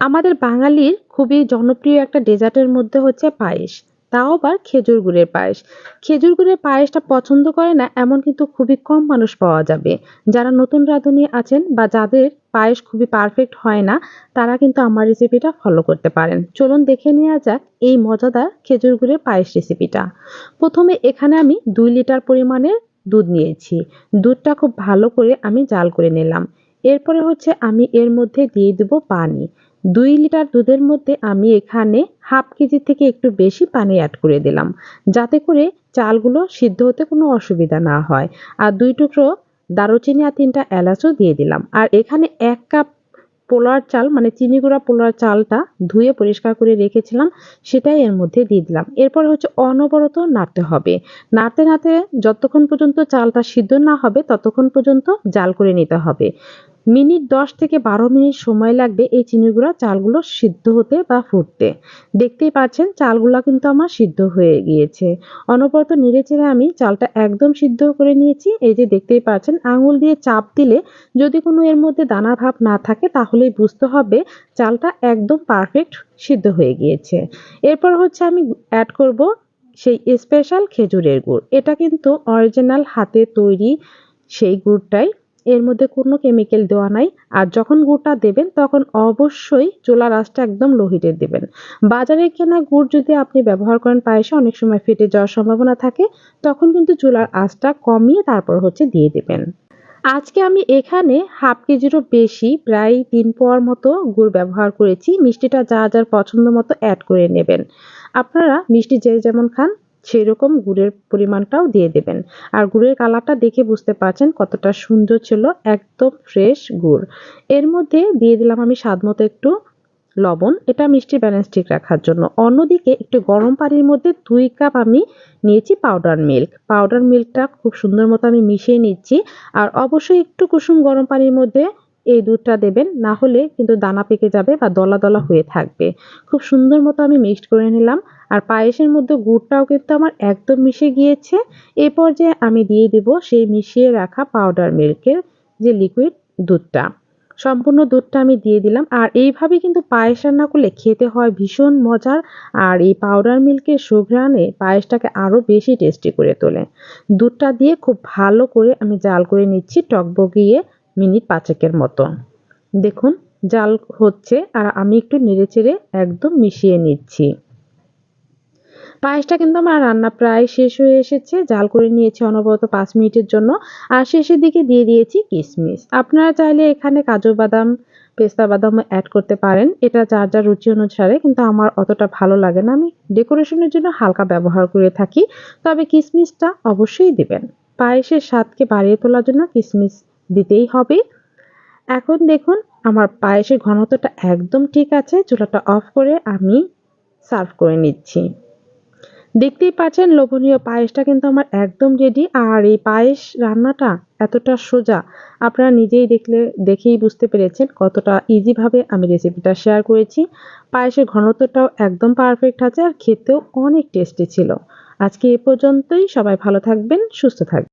আমাদের বাঙালির খুবই জনপ্রিয় একটা ডেজার্টের মধ্যে হচ্ছে পায়েস। তাও আবার খেজুর গুড়ের পায়েস। খেজুর গুড়ের পায়েসটা পছন্দ করে না, এমন কিন্তু খুবই কম মানুষ পাওয়া যাবে। যারা নতুন রাঁধুনি আছেন বা যাদের পায়েস খুবই পারফেক্ট হয় না, তারা কিন্তু আমার রেসিপিটা ফলো করতে পারেন। চলুন দেখে নেওয়া যাক এই মজাদার খেজুর গুড়ের পায়েস রেসিপিটা প্রথমে এখানে আমি দুই লিটার পরিমাণের দুধ নিয়েছি। দুধটা খুব ভালো করে আমি জাল করে নিলাম। এরপরে হচ্ছে আমি এর মধ্যে দিয়ে দেব পানি। দুই লিটার দুধের মধ্যে আমি এখানে হাফ কেজি থেকে একটু বেশি পানি অ্যাড করে দিলাম, যাতে করে চালগুলো সিদ্ধ হতে কোনো অসুবিধা না হয়। আর দুই টুকরো দারুচিনি আর তিনটা এলাচও দিয়ে দিলাম। আর এখানে এক কাপ পোলার চাল মানে চিনি গুঁড়া পোলার চালটা ধুয়ে পরিষ্কার করে রেখেছিলাম, সেটাই এর মধ্যে দিয়ে দিলাম। এরপর হচ্ছে অনবরত নাড়তে হবে। নাড়তে নাড়তে যতক্ষণ পর্যন্ত চালটা সিদ্ধ না হবে, ততক্ষণ পর্যন্ত জাল করে নিতে হবে। মিনিট দশ থেকে বারো মিনিট সময় লাগবে এই চিনি গুঁড়া চালগুলো সিদ্ধ হতে বা ফুটতে। দেখতেই পাচ্ছেন, চালগুলো কিন্তু আমার সিদ্ধ হয়ে গিয়েছে। অনবরত নেড়ে চেড়ে আমি চালটা একদম সিদ্ধ করে নিয়েছি। এই যে দেখতেই পাচ্ছেন, আঙুল দিয়ে চাপ দিলে যদি কোনো এর মধ্যে দানা ভাব না থাকে, তাহলেই বুঝতে হবে চালটা একদম পারফেক্ট সিদ্ধ হয়ে গিয়েছে। এরপর হচ্ছে আমি অ্যাড করব সেই স্পেশাল খেজুরের গুড়। এটা কিন্তু অরিজিনাল হাতে তৈরি সেই গুড়টাই। এর মধ্যে কোনো কেমিক্যাল দেওয়া নাই। আর যখন গুড়টা দেবেন, তখন অবশ্যই চুলার আঁচটা একদম লো হিটে দেবেন। বাজারে কেনা গুড় যদি আপনি ব্যবহার করেন পায়েসে, অনেক সময় ফেটে যাওয়ার সম্ভাবনা থাকে, তখন কিন্তু চুলার আঁচটা কমিয়ে তারপর হচ্ছে দিয়ে দেবেন। আজকে আমি এখানে হাফ কেজিরও বেশি, প্রায় তিন পোয়ার মতো গুড় ব্যবহার করেছি। মিষ্টিটা যা যার পছন্দ মতো অ্যাড করে নেবেন। আপনারা মিষ্টি যে যেমন খান সেই রকম গুড়ের পরিমাণটাও দিয়ে দেবেন। আর গুড়ের কালারটা দেখে বুঝতে পারছেন কতটা সুন্দর ছিল, একদম ফ্রেশ গুড়। এর মধ্যে দিয়ে দিলাম আমি স্বাদ মতো একটু লবণ। এটা মিষ্টি ব্যালেন্স ঠিক রাখার জন্য। অন্যদিকে একটু গরম পানির মধ্যে দুই কাপ আমি নিয়েছি পাউডার মিল্ক পাউডার মিল্কটা খুব সুন্দর মতো আমি মিশিয়ে নিচ্ছি। আর অবশ্যই একটু কুসুম গরম পানির মধ্যে এই দুধটা দেবেন। না হলে কিন্তু দানা পেকে যাবে বা দলা দলা হয়ে থাকবে। খুব সুন্দর মতো আমি মিক্সড করে নিলাম। আর পায়েসের মধ্যে গুড়টাও কিন্তু আমার একদম মিশে গিয়েছে। এই পর্যায়ে আমি দিয়ে দেব সেই মিশিয়ে রাখা পাউডার মিল্কের যে লিকুইড দুধটা। সম্পূর্ণ দুধটা আমি দিয়ে দিলাম। আর এইভাবে কিন্তু পায়েস রান্না করলে খেতে হয় ভীষণ মজার। আর এই পাউডার মিল্কের সুঘ্রাণে পায়েসটাকে আরও বেশি টেস্টি করে তোলে। দুধটা দিয়ে খুব ভালো করে আমি জাল করে নিচ্ছি টকবগিয়ে মিনিট পাঁচেকের মতো। দেখুন, জাল হচ্ছে আর আমি একটু নেড়ে চেড়ে একদম মিশিয়ে নিচ্ছি। পায়েসটা কিন্তু আমার রান্না প্রায় শেষ হয়ে এসেছে। জাল করে নিয়েছি অনবরত পাঁচ মিনিটের জন্য। আর শেষের দিকে দিয়ে দিয়েছি কিশমিশ আপনারা চাইলে এখানে কাজু বাদাম, পেস্তা বাদাম অ্যাড করতে পারেন। এটা যার যার রুচি অনুসারে, কিন্তু আমার অতটা ভালো লাগে না। আমি ডেকোরেশনের জন্য হালকা ব্যবহার করে থাকি। তবে কিশমিশটা অবশ্যই দেবেন। পায়েসের স্বাদকে বাড়িয়ে তোলার জন্য কিশমিশ দিতেই হবে। এখন দেখুন, আমার পায়েসের ঘনত্বটা একদম ঠিক আছে। চুলাটা অফ করে আমি সার্ভ করে নিচ্ছি। দেখতেই পাচ্ছেন, লোভনীয় পায়েসটা কিন্তু আমার একদম রেডি আর এই পায়েস রান্নাটা এতটা সোজা। আপনারা নিজেই দেখলে, দেখেই বুঝতে পেরেছেন কতটা ইজিভাবে আমি রেসিপিটা শেয়ার করেছি। পায়েসের ঘনত্বটাও একদম পারফেক্ট আছে আর খেতেও অনেক টেস্টি ছিল। আজকে এ পর্যন্তই, সবাই ভালো থাকবেন, সুস্থ থাকবেন।